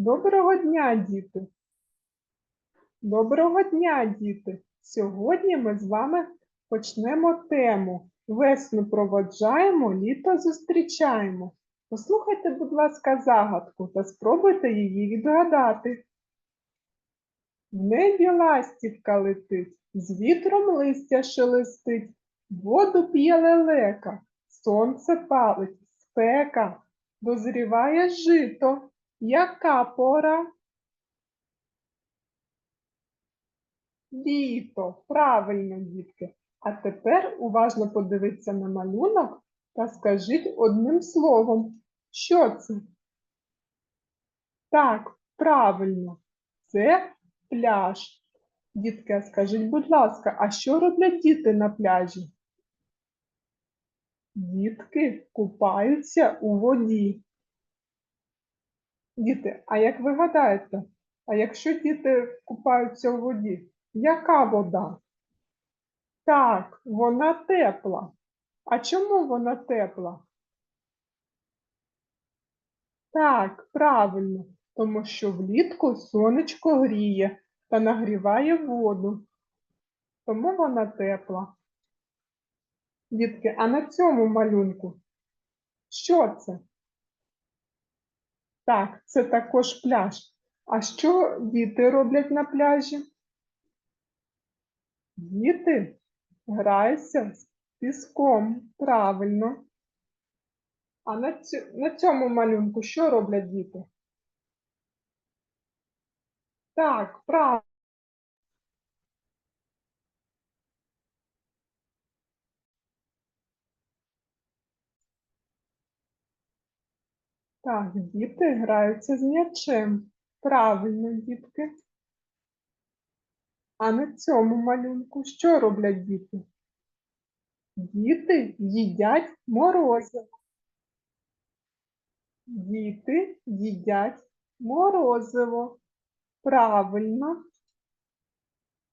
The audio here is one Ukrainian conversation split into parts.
Доброго дня, діти! Доброго дня, діти! Сьогодні ми з вами почнемо тему Весну проводжаємо, літо зустрічаємо. Послухайте, будь ласка, загадку та спробуйте її відгадати. В небі ластівка летить, з вітром листя шелестить, воду п'є лелека, сонце палить, спека, дозріває жито. Яка пора? Літо. Правильно, дітки. А тепер уважно подивіться на малюнок та скажіть одним словом, що це? Так, правильно, це пляж. Дітки, скажіть, будь ласка, а що роблять діти на пляжі? Дітки купаються у воді. Діти, а як ви гадаєте, а якщо діти купаються у воді, яка вода? Так, вона тепла. А чому вона тепла? Так, правильно, тому що влітку сонечко гріє та нагріває воду. Тому вона тепла. Дітки, а на цьому малюнку що це? Так, це також пляж. А що діти роблять на пляжі? Діти граються з піском. Правильно. А на, цю, на цьому малюнку що роблять діти? Так, правильно. Так, діти граються з м'ячем. Правильно, дітки. А на цьому малюнку що роблять діти? Діти їдять морозиво. Діти їдять морозиво. Правильно.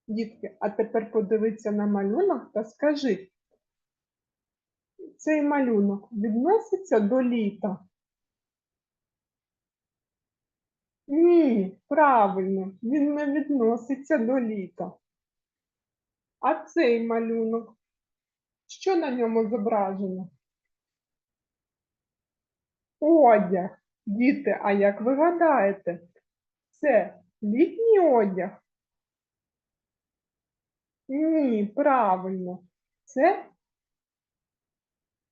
Дітки, а тепер подивіться на малюнок та скажіть, цей малюнок відноситься до літа? Ні, правильно, він не відноситься до літа. А цей малюнок, що на ньому зображено? Одяг. Діти, а як ви гадаєте, це літній одяг? Ні, правильно, це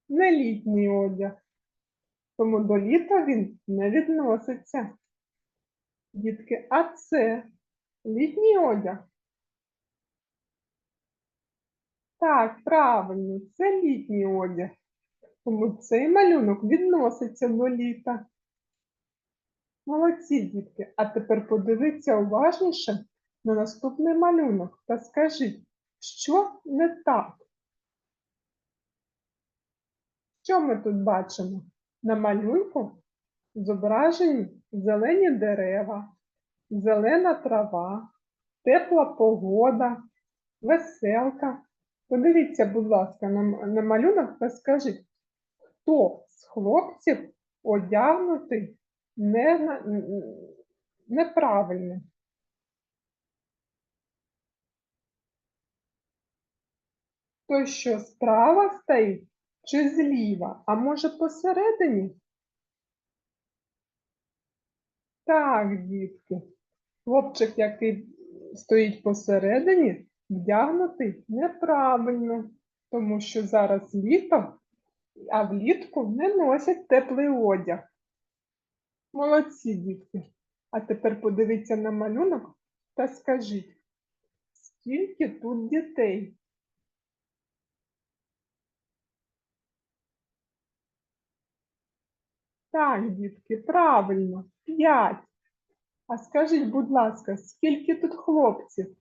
не літній одяг, тому до літа він не відноситься. Дітки, а це літній одяг? Так, правильно, це літній одяг. Тому цей малюнок відноситься до літа. Молодці, дітки. А тепер подивіться уважніше на наступний малюнок та скажіть, що не так? Що ми тут бачимо? На малюнку зображені зелені дерева, зелена трава, тепла погода, веселка. Подивіться, будь ласка, на, на малюнок та скажіть, хто з хлопців одягнутий не, неправильно? Той, що справа стоїть чи зліва, а може посередині? Так, дітки. Хлопчик, який стоїть посередині, вдягнутий неправильно, тому що зараз літо, а влітку не носять теплий одяг. Молодці, дітки. А тепер подивіться на малюнок та скажіть, скільки тут дітей? Так, дітки, правильно, п'ять. А скажіть, будь ласка, скільки тут хлопців?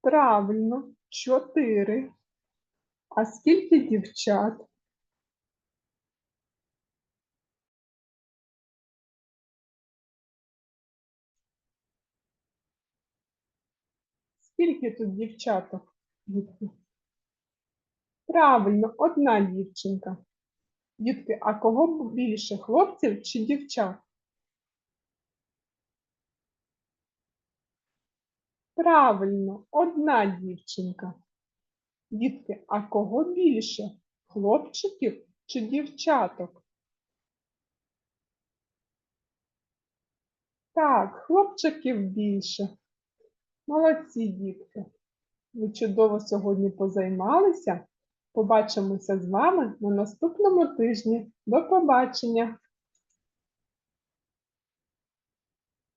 Правильно, чотири. А скільки дівчат? Скільки тут дівчаток? Правильно, одна дівчинка. Дітки, а кого більше, хлопців чи дівчат? Правильно, одна дівчинка. Дітки, а кого більше? Хлопчиків чи дівчаток? Так, хлопчиків більше. Молодці, дітки. Ви чудово сьогодні позаймалися. Побачимося з вами на наступному тижні. До побачення!